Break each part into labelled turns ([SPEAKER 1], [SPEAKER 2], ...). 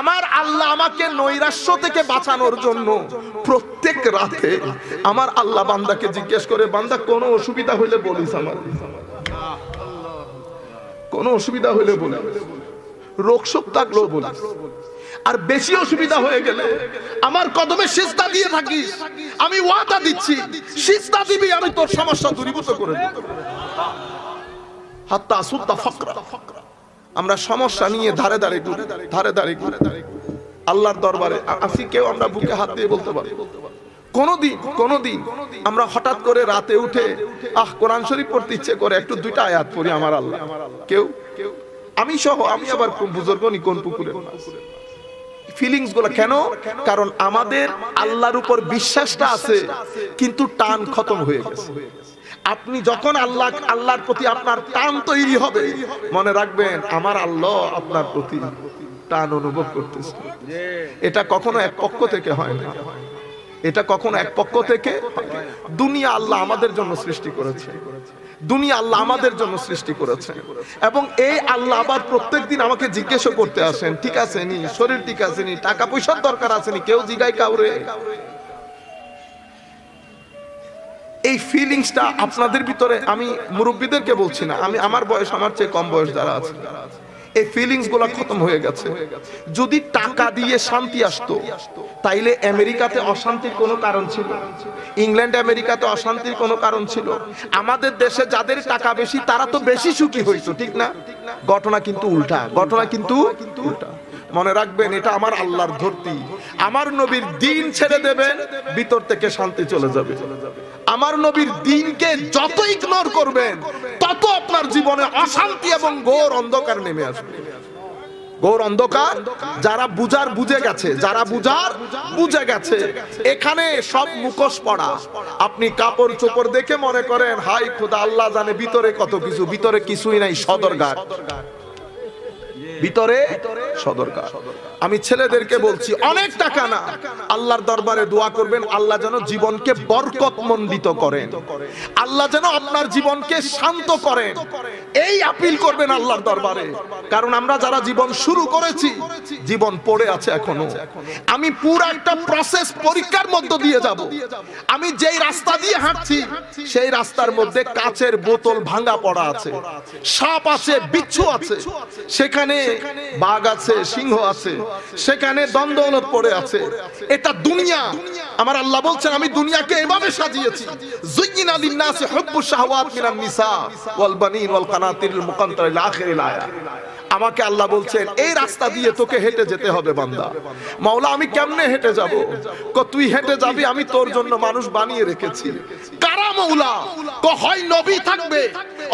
[SPEAKER 1] আমার আল্লাহ আমাকে নৈরাশ্য থেকে বাঁচানোর জন্য প্রত্যেক রাতে আমার আল্লাহ বান্দাকে জিজ্ঞেস করে, বান্দা, কোনো অসুবিধা হইলে বলিস আমার কোনো অসুবিধা হইলে বলে রোগ শোক থাকলেও বলিস। আর বেশি অসুবিধা হয়ে গেলে আমার কদমে সিস্তা দিয়ে থাকিস। আমি ওয়াদা দিচ্ছি সিস্তা দিবি, আমি তোর সমস্যা দূরীভূত করে দেব। হাত্তা সুত্তা ফকরা। আমরা সমস্যা নিয়ে ধারে ধারে ঘুরে, ধারে ধারে ঘুরে। আল্লাহর দরবারে আসি কেউ আমরা বুকে হাত দিয়ে বলতে পারি কোনদিন কোনদিন আমরা হঠাৎ করে রাতে উঠে, আহ, কোরআন শরীফ পড়তে ইচ্ছে করে একটু দুইটা আয়াত পড়ি আমার আল্লাহ। কেউ? আমি সহ, আমি আবার কোন বুজুর্গ নি, কোন পুকুরে ফিলিংসগুলো কেন? কারণ আমাদের আল্লাহর উপর বিশ্বাসটা আছে, কিন্তু টান খতম হয়ে গেছে। আপনি যখন আল্লাহ আল্লাহর প্রতি আপনার টান তৈরি হবে, মনে রাখবেন, আমার আল্লাহ আপনার প্রতি টান অনুভব করতেছে। এটা কখনো এক পক্ষ থেকে হয় না। এটা কখনো এক পক্ষ থেকে দুনিয়া আল্লাহ আমাদের জন্য সৃষ্টি করেছে। দুনিয়া আল্লাহ আমাদের জন্য সৃষ্টি করেছে। এবং এই আল্লাহ আবার প্রত্যেকদিন আমাকে জিজ্ঞেসও করতে আসেন, ঠিক আছে নি? শরীর ঠিক আছে নি? টাকা পয়সার দরকার আছে নি? কেউ জিগাই কাউরে? এই ফিলিংসটা আপনাদের ভিতরে আমি মুরব্বীদেরকে বলছি না, আমি আমার বয়স, আমার চেয়ে কম বয়স যারা আছে, এই ফিলিংসগুলা খতম হয়ে গেছে। যদি টাকা দিয়ে শান্তি আসতো, তাইলে আমেরিকাতে অশান্তির কোনো কারণ ছিল? ইংল্যান্ড, আমেরিকাতে অশান্তির কোনো কারণ ছিল? আমাদের দেশে যাদের টাকা বেশি, তারা তো বেশি সুখী হইতো, ঠিক না? ঘটনা কিন্তু উল্টা, ঘটনা কিন্তু উল্টা। মনে রাখবেন, এটা আমার আল্লাহর ধরতি। আমার নবীর দিন ছেড়ে দেবেন, ভিতর থেকে শান্তি চলে যাবে। আমার নবীর দিনকে যত ইগনোর করবেন, তত আপনার জীবনে অশান্তি এবং ঘোর অন্ধকার নেমে আসবে। ঘোর অন্ধকার, যারা বুজার বুঝে গেছে, যারা বুজার বুঝে গেছে, এখানে সব মুখোশ পড়া। আপনি কাপড় চোপড় দেখে মনে করেন হাই খোদা, আল্লাহ জানে ভিতরে কত কিছু, ভিতরে কিছুই নাই, সদরঘাট। ভিতরে সদরকার। আমি ছেলেদেরকে বলছি, অনেক টাকা না। আল্লাহর দরবারে দোয়া করবেন, আল্লাহ যেন জীবনকে বরকতমণ্ডিত করেন। আল্লাহ যেন আপনার জীবনকে শান্ত করেন। এই আপিল করবেন আল্লাহর দরবারে। কারণ আমরা যারা জীবন শুরু করেছি, জীবন পড়ে আছে এখনও। আমি পুরো একটা প্রসেস পরীক্ষার মধ্য দিয়ে যাব। আমি যেই রাস্তা দিয়ে হাঁটছি, সেই রাস্তার মধ্যে কাচের বোতল ভাঙা পড়া আছে। সাপ আছে, বিচ্ছু আছে। সেখানে বাঘ আছে, সিংহ আছে। সেখানে দ্বন্দ্ব পড়ে আছে। এটা দুনিয়া। আমার আল্লাহ বলছেন, আমি দুনিয়াকে এভাবে সাজিয়েছি। যুইয়িনা লিন-নাসি হুব্বু শাহওয়াত মিনান নিসা ওয়াল বানিন ওয়াল কানাতিরিল মুকান্তার ইলা আখিরিল আয়াত আমাকে আল্লাহ বলছেন, এই রাস্তা দিয়ে তোকে হেঁটে যেতে হবে বান্দা। মাওলা, আমি কেমনে হেঁটে যাব? ক, তুই হেঁটে যাবি, আমি তোর জন্য মানুষ বানিয়ে রেখেছি। কারা মৌলা। তো হয় নবী থাকবে,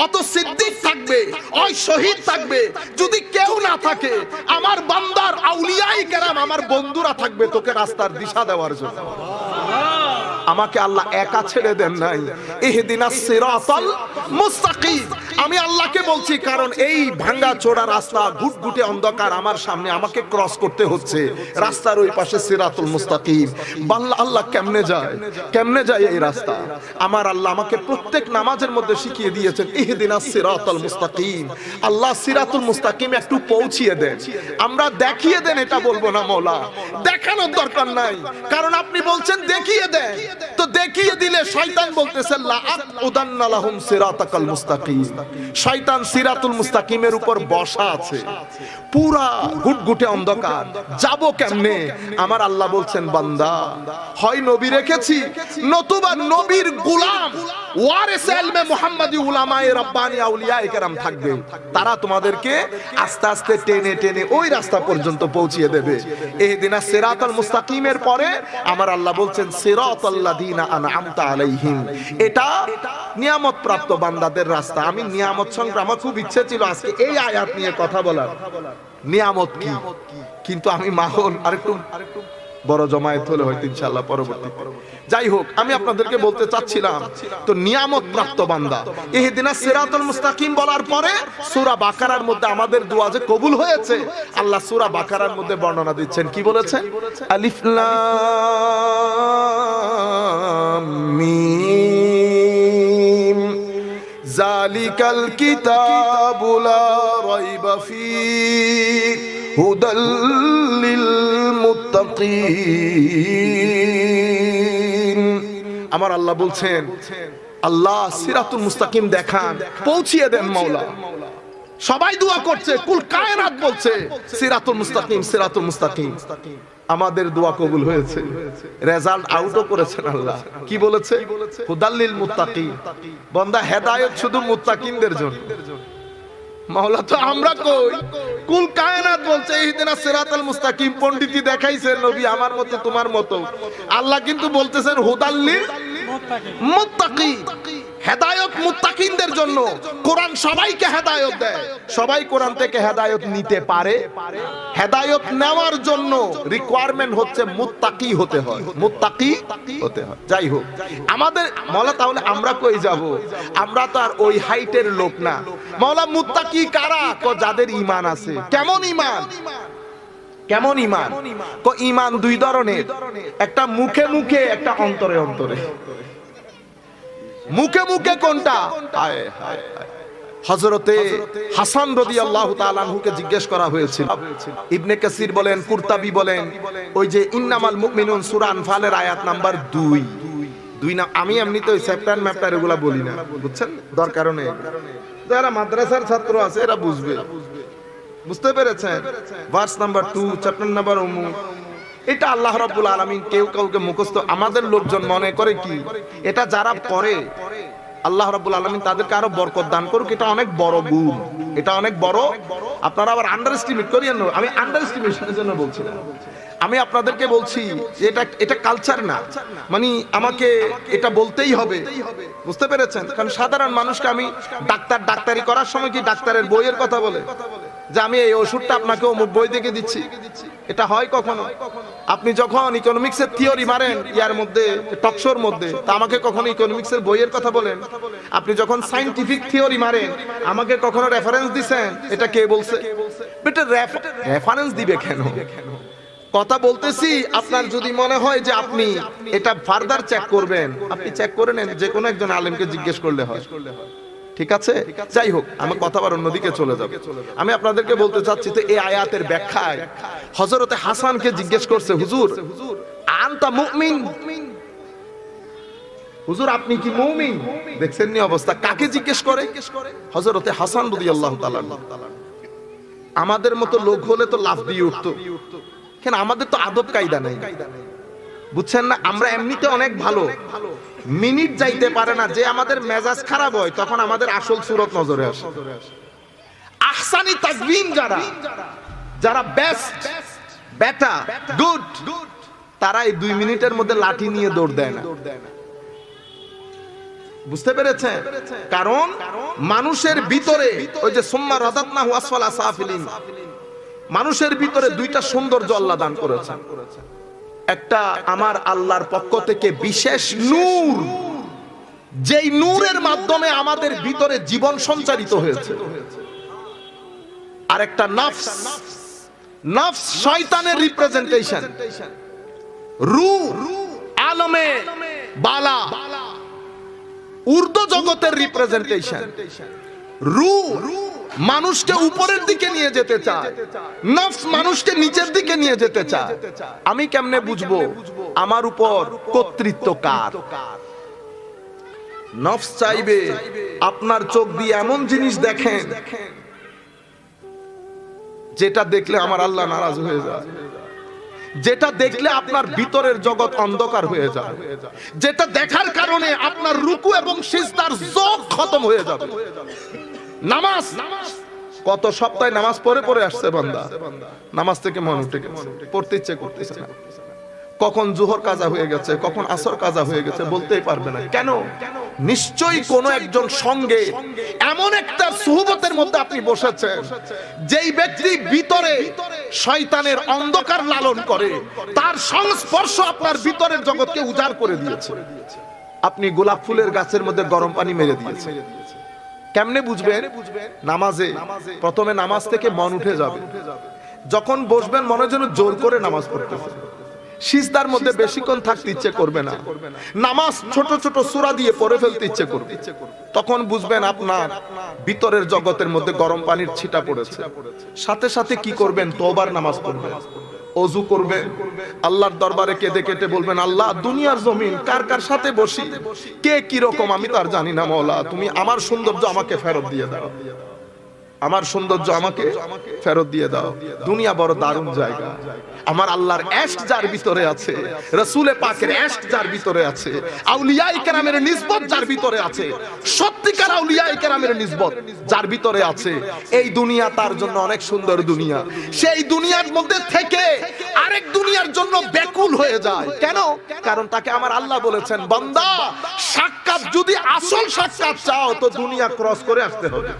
[SPEAKER 1] অত সিদ্দিক থাকবে ওই শহীদ থাকবে। যদি কেউ না থাকে, আমার বান্দার আউলিয়াই কেরাম, আমার বন্ধুরা থাকবে তোকে রাস্তার দিশা দেওয়ার জন্য। আমাকে আল্লাহ একা ছেড়ে দেন নাই। ইহদিনা সিরাতাল মুস্তাকিম। আমি আল্লাহকে বলছি, কারণ এই ভাঙ্গা চোরা রাস্তা, ঘুটঘুটে অন্ধকার আমার সামনে আমাকে ক্রস করতে হচ্ছে। রাস্তার ওই পাশে সিরাতুল মুস্তাকিম। বাল্লা আল্লাহ কেমনে যায়? কেমনে যায় এই রাস্তা? আমার আল্লাহ আমাকে প্রত্যেক নামাজের মধ্যে শিখিয়ে দিয়েছেন, ইহদিনা সিরাতাল মুস্তাকিম। আল্লাহ সিরাতুল মুস্তাকিম একটু পৌঁছিয়ে দেন। আমরা দেখিয়ে দেন এটা বলব না, মৌলা। দেখানোর দরকার নাই। কারণ আপনি বলছেন, দেখিয়ে দেন। তো দেখিয়ে দিলে শয়তান বলতেছে লাআত লাহুম সিরাতাকাল মুস্তাকিম। শয়তান সিরাতুল মুস্তাকিমের উপর বসা আছে। পুরা গুটগুটে অন্ধকার। যাব কেমনে? আমার আল্লাহ বলছেন, বান্দা, হয় নবী রেখেছি, নতুবা নবীর গোলাম। ওয়ারিস তারা তোমাদেরকে আস্তে আস্তে টেনে টেনে ওই রাস্তা পর্যন্ত দেবে। পরে আমার আল্লাহ বলছেন এটা বান্দাদের রাস্তা। আমি নিয়ামত সংক্রামক আমার খুব ইচ্ছে ছিল আজকে এই আয়াত নিয়ে কথা বলার। নিয়ামত কি? কিন্তু আমি মাহল, আরেকটু বড় জমায়েত হলে হয়তো ইনশাআল্লাহ পরবর্তী যাই হোক, আমি আপনাদেরকে বলতে চাচ্ছিলাম, তো নিয়ামত প্রাপ্ত বান্দা ইহদিনা সিরাতুল মুস্তাকিম বলার পরে সূরা বাকারার মধ্যে আমাদের দোয়া যে কবুল হয়েছে, আল্লাহ সূরা বাকারার মধ্যে বর্ণনা দিচ্ছেন। কি বলেছেন? আলিফ লাম মিম। জালিকাল কিতাবু লা রাইবা ফীহ। হুদাল আমার আল্লাহ বলছেন, আল্লাহ সিরাতুল মুস্তাকিম দেখান, পৌঁছিয়ে দেন মাওলা। সবাই দোয়া করছে, কুল কায়নাত বলছে, সিরাতুল মুস্তাকিম সিরাতুল মুস্তাকিম। আমাদের দোয়া কবুল হয়েছে। রেজাল্ট আউটও করেছেন আল্লাহ। কি বলেছে? হুদাল্লিল মুত্তাকিন। বান্দা হেদায়েত শুধু মুত্তাকিনদের জন্য। মাওলা তো আমরা কই? কুল কায়নাত বলছে ইহদিনা সিরাতাল মুস্তাকিম পণ্ডিতি দেখাইছেন নবী আমার মতো তোমার মতো। আল্লাহ কিন্তু বলতেছেন হুদাল্লিল মুত্তাকি হেদায়ত মুত্তাকিনদের জন্য। কোরআন সবাইকে হেদায়ত দেয়। সবাই কোরআন থেকে হেদায়ত নিতে পারে। হেদায়ত নেওয়ার জন্য রিকোয়ারমেন্ট হচ্ছে মুত্তাকি হতে হয়। মুত্তাকি হতে হয়। যাই হোক, আমাদের, মৌলা তাহলে আমরা কই যাব? আমরা তো আর ওই হাইটের লোক না। মৌলা মুত্তাকি কারা? ক যাদের ঈমান আছে। কেমন ঈমান? কেমন ঈমান? ক ঈমান দুই ধরনের। একটা মুখে মুখে, একটা অন্তরে অন্তরে। মুখে মুখে কোনটা। হযরতে হাসান রাদিয়াল্লাহু তাআলা আনহুকে জিজ্ঞেস করা হয়েছিল। ইবনে কাসির বলেন, কুর্তাবি বলেন, ওই যে ইন্নামাল মুমিনুন সূরা আনফালের আয়াত নাম্বার 2 দুই না, আমি এমনিতে ওই চ্যাপ্টার ম্যাপ্টার এগুলা বলি না, বুঝছেন? দরকার নেই। যারা মাদ্রাসার ছাত্র আছে, এরা বুঝবে। বুঝতে পেরেছেন? ভার্স নাম্বার 2 চ্যাপ্টার নাম্বার অমুক এটা আল্লাহ রাব্বুল আলামিন কেউ কাউকে মুখস্থ, আমাদের লোকজন মনে করে কি? এটা যারা করে আল্লাহ রাবুল আলমিন তাদেরকে আরও বরকত দান করুক। এটা অনেক বড় গুণ। এটা অনেক বড়। আপনারা আবার আন্ডার এস্টিমেট করিয়েন আমি আন্ডার এস্টিমেশনের জন্য বলছি না আমি আপনাদেরকে বলছি, এটা এটা কালচার না। মানে আমাকে এটা বলতেই হবে। বুঝতে পেরেছেন? কারণ সাধারণ মানুষকে আমি ডাক্তার, ডাক্তারি করার সময় কি ডাক্তারের বইয়ের কথা বলে? যে আমি এই ওষুধটা আপনাকে অমুক বই থেকে দিচ্ছি। এটা হয় কখনো? আপনি যখন ইকোনমিক্সের থিওরি মারেন, ইয়ার মধ্যে টকশোর মধ্যে, তা আমাকে কখনো ইকোনমিক্সের বইয়ের কথা বলেন? আপনি যখন সাইন্টিফিক থিওরি মারেন, আমাকে কখনো রেফারেন্স দিছেন? এটা কে বলছে? বেটা রেফারেন্স দিবে কেন? কথা বলতেছি, আপনার যদি মনে হয় যে আপনি এটা ফার্দার চেক করবেন, আপনি চেক করে নেন, যে কোনো একজন আলেমকে জিজ্ঞেস করলে হয়। ঠিক আছে? যাই হোক আমার কথা আবার অন্যদিকে চলে যাবে। আমি আপনাদেরকে বলতে চাচ্ছি তো এই আয়াতের ব্যাখ্যায় হজরতে হাসানকে জিজ্ঞেস করছে হুজুর আনতা মুমিন? হুজুর আপনি কি মুমিন? দেখছেন নি অবস্থা। কাকে জিজ্ঞেস করে? হজরতে হাসান রাদিয়াল্লাহু তাআলা আমাদের মতো লোক হলে তো লাভ দিয়ে উঠতো। কেন আমাদের তো আদব কায়দা নেই। বুঝছেন না? আমরা এমনিতে অনেক ভালো। মিনিট যাইতে পারে না, যে আমাদের মেজাজ খারাপ হয়, তখন আমাদের আসল সুরত নজরে আসে। আহসানি তাকবিম যারা যারা বেস্ট বেটা গুড তারা এই দুই মিনিটের মধ্যে লাঠি নিয়ে দৌড় দেয় না। বুঝতে পেরেছেন? কারণ মানুষের ভিতরে ওই যে সোম্মা রাদাতনা হুয়াসফালা সাফিলিন, মানুষের ভিতরে দুইটা সৌন্দর্য আল্লাহ দান করেছেন। একটা আমার আল্লাহর পক্ষ থেকে বিশেষ নূর। যেই নূরের মাধ্যমে আমাদের ভিতরে জীবন সঞ্চারিত হয়েছে। আর একটা নফস শয়তানের রিপ্রেজেন্টেশন রু আলমে বালা। উর্দু জগতের রিপ্রেজেন্টেশন রু মানুষকে উপরের দিকে নিয়ে যেতে চায়। নফস মানুষকে নিচের দিকে নিয়ে যেতে চায়। আমি কেমনে বুঝব? আমার উপর কর্তৃত্ব কার? নফস চাইবে আপনার চোখ দিয়ে এমন জিনিস দেখেন যেটা দেখলে আমার আল্লাহ নারাজ হয়ে যায়। যেটা দেখলে আপনার ভিতরের জগৎ অন্ধকার হয়ে যায়। যেটা দেখার কারণে আপনার রুকু এবং সিজদার যোগ খতম হয়ে যাবে। নামাজ। কত সপ্তাহে নামাজ পড়ে পড়ে আসছে বান্দা। নামাজ থেকে মন উঠে গেছে। পড়তে ইচ্ছে করতেছে না। কখন জোহর কাজা হয়ে গেছে, কখন আসর কাজা হয়ে গেছে বলতেই পারবে না। কেন? নিশ্চয়ই কোন একজন সঙ্গে এমন একটা সুহবতের মধ্যে আপনি বসেছেন, যেই ব্যক্তি ভিতরে শয়তানের অন্ধকার লালন করে, তার সংস্পর্শ আপনার ভিতরের জগৎকে উজাড় করে দিয়েছে। আপনি গোলাপ ফুলের গাছের মধ্যে গরম পানি মেরে দিয়েছেন। কেমনে বুঝবেন? নামাজে। প্রথমে নামাজ থেকে মন উঠে যাবে। যখন বসবেন মনে যেন জোর করে নামাজ পড়তেছে সিজদার মধ্যে বেশিক্ষণ থাকতে ইচ্ছে করবে না। নামাজ ছোট ছোট সূরা দিয়ে পড়ে ফেলতে ইচ্ছে করবে। তখন বুঝবেন আপনার ভিতরের জগতের মধ্যে গরম পানির ছিটা পড়েছে। সাথে সাথে কি করবেন? তোবার নামাজ পড়বেন। অজু করবে। আল্লাহর দরবারে কেঁদে কেটে বলবেন, আল্লাহ, দুনিয়ার জমিন কার কার সাথে বসি? কে কীরকম? আমি তার জানি না, মৌলা। তুমি আমার সৌন্দর্য আমাকে ফেরত দিয়ে দাও। আমার সৌন্দর্য আমাকে ফেরত দিয়ে দাও। দুনিয়া বড় দারুণ জায়গা। আমার আল্লাহর এস্ট যার ভিতরে আছে, রসুলে পাকের এস্ট যার ভিতরে আছে, আউলিয়াই কেরামের নিসবত যার ভিতরে আছে, সত্যিকার আউলিয়াই কেরামের নিসবত যার ভিতরে আছে, এই দুনিয়া তার জন্য অনেক সুন্দর দুনিয়া। সেই দুনিয়ার মধ্যে থেকে আরেক দুনিয়ার জন্য ব্যাকুল হয়ে যায়। কেন? কারণ তাকে আমার আল্লাহ বলেছেন, বান্দা, সাক্ষাৎ যদি আসল সাক্ষাৎ চাও, তো দুনিয়া ক্রস করে আসতে হবে।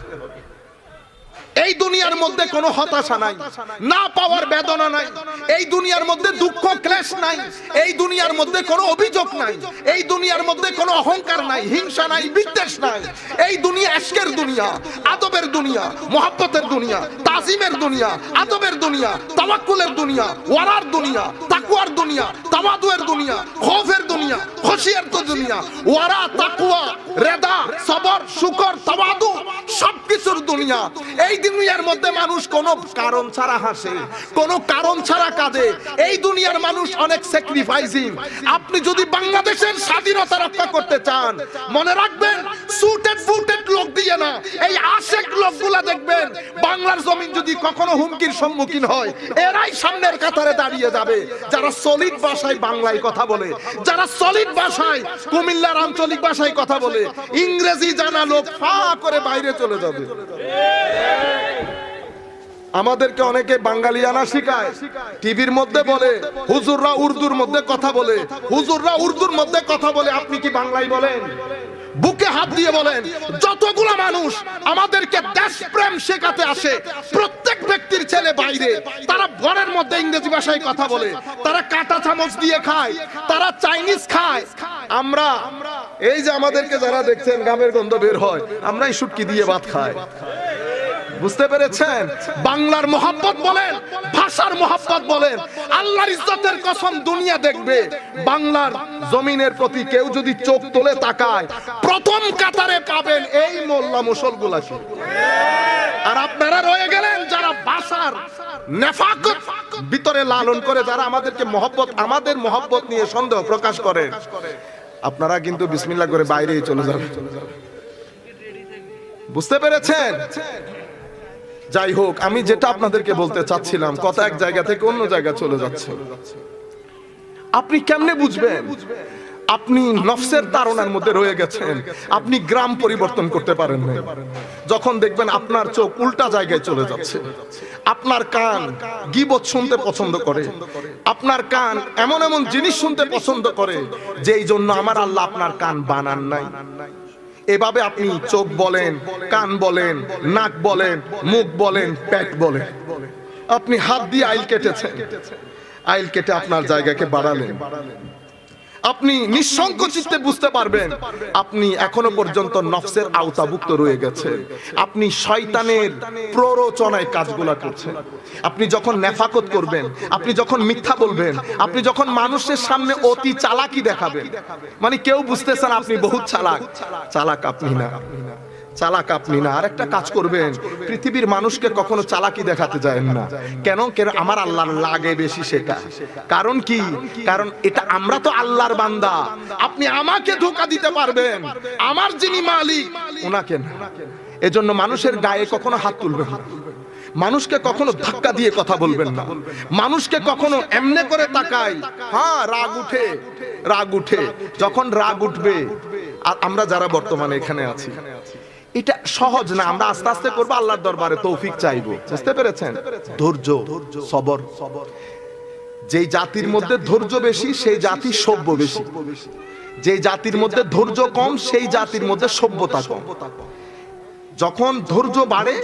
[SPEAKER 1] এই দুনিয়ার মধ্যে কোনো হতাশা নাই, না পাওয়ার বেদনা নাই, এই দুনিয়ার মধ্যে দুঃখ, ক্লেশ নাই, এই দুনিয়ার মধ্যে কোনো অভিযোগ নাই, এই দুনিয়ার মধ্যে কোনো অহংকার নাই, হিংসা নাই, বিদ্বেষ নাই, এই দুনিয়া এশকের দুনিয়া, আদবের দুনিয়া, মোহাব্বতের দুনিয়া, তাজিমের দুনিয়া, আদবের দুনিয়া, তাওয়াক্কুলের দুনিয়া, ওয়ারার দুনিয়া, তাকওয়ার দুনিয়া, তাওয়াদুয়ের দুনিয়া, খৌফের দুনিয়া, খুশিয়ার তো দুনিয়া, ওয়ারা, তাকওয়া, রেদা, সবর, শুকর, তাওয়াদু, সবকিছুর দুনিয়া, এই দুনিয়ার মধ্যে মানুষ কোন কারণ ছাড়া হাসে, কোন কারণ ছাড়া কাঁদে। এই দুনিয়ার মানুষ অনেক স্যাক্রিফাইসিং আপনি যদি বাংলাদেশের স্বাধীনতা রক্ষা করতে চান, মনে রাখবেন সুটেড ফুটেড লোক দিয়ে না, এই আশেক লোকগুলা দেখবেন, বাংলার জমিন যদি কখনো হুমকির সম্মুখীন হয়, এরাই সামনের কাতারে দাঁড়িয়ে যাবে। যারা সলিড ভাষায় বাংলায় কথা বলে, যারা সলিড ভাষায় কুমিল্লার আঞ্চলিক ভাষায় কথা বলে, ইংরেজি জানা লোক ফা করে বাইরে চলে যাবে। আমাদেরকে অনেকে বাঙালিয়ানা শিখায়। টিভির মধ্যে বলে হুজুররা উর্দুর মধ্যে কথা বলে। হুজুররা উর্দুর মধ্যে কথা বলে আপনি কি বাংলায় বলেন? বুকে হাত দিয়ে বলেন যতগুলো মানুষ আমাদেরকে দেশপ্রেম শেখাতে আসে প্রত্যেক ব্যক্তির ছেলে বাইরে তারা ঘরের মধ্যে ইংরেজি ভাষায় কথা বলে তারা কাঁটা চামচ দিয়ে খায় তারা চাইনিজ খায়। আমরা এই যে আমাদেরকে যারা দেখছেন গামের গন্ধ বের হয় আমরাই শুটকি দিয়ে ভাত খাই। বুঝতে পেরেছেন? বাংলার মোহাব্বত বলেন, ভাষার মোহাব্বত বলেন, আল্লাহর ইজ্জতের কসম দুনিয়া দেখবে, বাংলার জমিনের প্রতি কেউ যদি চোখ তোলে তাকায়, প্রথম কাতারে পাবেন এই মোল্লা মুসলগুলাকে আর আপনারা রয়ে গেলেন যারা ভাষার নেফাকত ভিতরে লালন করে, যারা আমাদেরকে মহব্বত, আমাদের মহব্বত নিয়ে সন্দেহ প্রকাশ করেন আপনারা কিন্তু বিসমিল্লাহ করে বাইরেই চলে যাবেন। বুঝতে পেরেছেন? যাই হোক, আমি যেটা আপনাদেরকে বলতে চাচ্ছিলাম, কথা এক জায়গা থেকে অন্য জায়গা চলে যাচ্ছে। আপনি কেমনে বুঝবেন? আপনি নফসের তারণার মধ্যে রয়ে গেছেন। আপনি গ্রাম পরিবর্তন করতে পারেন না যখন দেখবেন আপনার চোখ উল্টা জায়গায় চলে যাচ্ছে। আপনার কান গিবত শুনতে পছন্দ করে। আপনার কান এমন এমন জিনিস শুনতে পছন্দ করে, যেই জন্য আমার আল্লাহ আপনার কান বানান নাই। এভাবে আপনি চোখ বলেন, কান বলেন, নাক বলেন, মুখ বলেন, পেট বলেন। আপনি হাত দিয়ে আইল কেটেছেন। আইল কেটে আপনার জায়গাকে বাড়ালেন। আপনি নিঃসংকোচিতে বুঝতে পারবেন, আপনি এখনও পর্যন্ত নফসের আওতাভুক্ত রয়ে গেছেন আপনি শয়তানের প্ররোচনায় কাজগুলা করছেন। আপনি যখন নেফাকত করবেন, আপনি যখন মিথ্যা বলবেন, আপনি যখন মানুষের সামনে অতি চালাকি দেখাবেন মানে কেউ বুঝতেছেন আপনি বহুত চালাক। চালাক আপনি না। চালাক আপনি না আর একটা কাজ করবেন। পৃথিবীর মানুষকে কখনো চালাকি দেখাতে যায় না। কেন? কেন? আমার আল্লাহর লাগে বেশি সেটা। কারণ কি? কারণ এটা আমরা তো আল্লাহর বান্দা। আপনি আমাকে ধোকা দিতে পারবেন। আমার যিনি মালিক, ওনাকে না। এজন্য মানুষের গায়ে কখনো হাত তুলবেন না। মানুষকে কখনো ধাক্কা দিয়ে কথা বলবেন না। মানুষকে কখনো এমনে করে তাকাই হ্যাঁ রাগ উঠে রাগ উঠে। যখন রাগ উঠবে, আর আমরা যারা বর্তমানে এখানে আছি এটা সহজ না, আমরা আস্তে আস্তে করব, আল্লাহর দরবারে তৌফিক চাইব। বুঝতে পেরেছেন? ধৈর্য, সবর। যেই জাতির মধ্যে ধৈর্য বেশি, সেই জাতি সভ্য বেশি। যে জাতির মধ্যে ধৈর্য কম, সেই জাতির মধ্যে সভ্যতা কম। যখন ধৈর্য বাড়ে,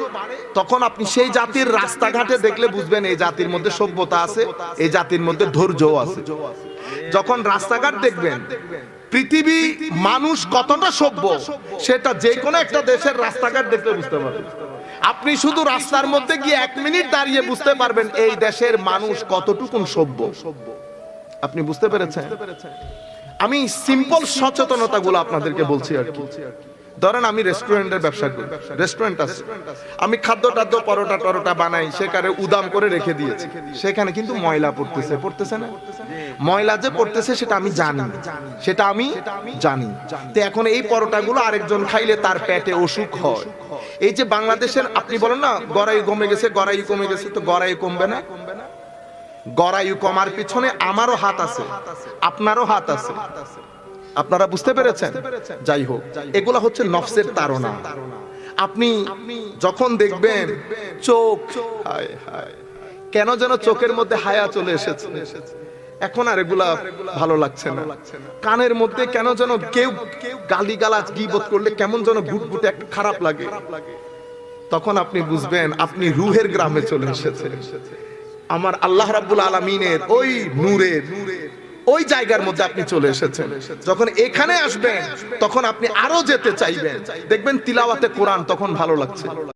[SPEAKER 1] তখন আপনি সেই জাতির রাস্তাঘাটে দেখলে বুঝবেন এই জাতির মধ্যে সভ্যতা আছে, এই জাতির মধ্যে ধৈর্যও আছে। যখন রাস্তাঘাট দেখবেন পৃথিবী মানুষ কতটা সভ্য, সেটা যে কোনো একটা দেশের রাস্তাঘাট দেখলে বুঝতে পারবেন আপনি শুধু রাস্তার মধ্যে গিয়ে এক মিনিট দাঁড়িয়ে বুঝতে পারবেন এই দেশের মানুষ কতটুকুন সভ্য। আপনি বুঝতে পেরেছেন? আমি সিম্পল সচেতনতা গুলো আপনাদেরকে বলছি আর কি। ধরেন আমি রেস্টুরেন্টের ব্যবসা করি। রেস্টুরেন্ট আছে। আমি খাদ্য টাদ্য, পরোটা টরোটা বানাই, সেখানে উদাম করে রেখে দিয়েছি। সেখানে কিন্তু ময়লা পড়তেছে পড়তেছে না? ময়লা যে পড়তেছে, সেটা আমি জানি সেটা আমি জানি। তো এখন এই পরোটাগুলো আরেকজন খাইলে তার পেটে অসুখ হয়। এই যে বাংলাদেশের, আপনি বলেন না, গড়াই কমে গেছে, গড়াই কমে গেছে, তো গড়াই কমবে না? গড়াই কমার পিছনে আমারও হাত আছে, আপনারও হাত আছে। আপনারা বুঝতে পেরেছেন? যাই হোক এগুলা হচ্ছে নফসের তাড়না। আপনি যখন দেখবেন চোখ হায় হায় কেন যেন চোখের মধ্যে হায়া চলে এসেছে। এখন আর এগুলা ভালো লাগছে না। কানের মধ্যে কেন যেন কেউ গালি গালাজ গিবত করলে কেমন যেন ঘুটঘুটে একটা খারাপ লাগে। তখন আপনি বুঝবেন আপনি রুহের গ্রামে চলে এসেছেন আমার আল্লাহ রাব্বুল আলমিনের ওই নূরের নূরের ওই জায়গার মধ্যে আপনি চলে এসেছেন। যখন এখানে আসবেন, তখন আপনি আরও যেতে চাইবেন। দেখবেন তিলাওয়াতে কোরআন তখন ভালো লাগছে।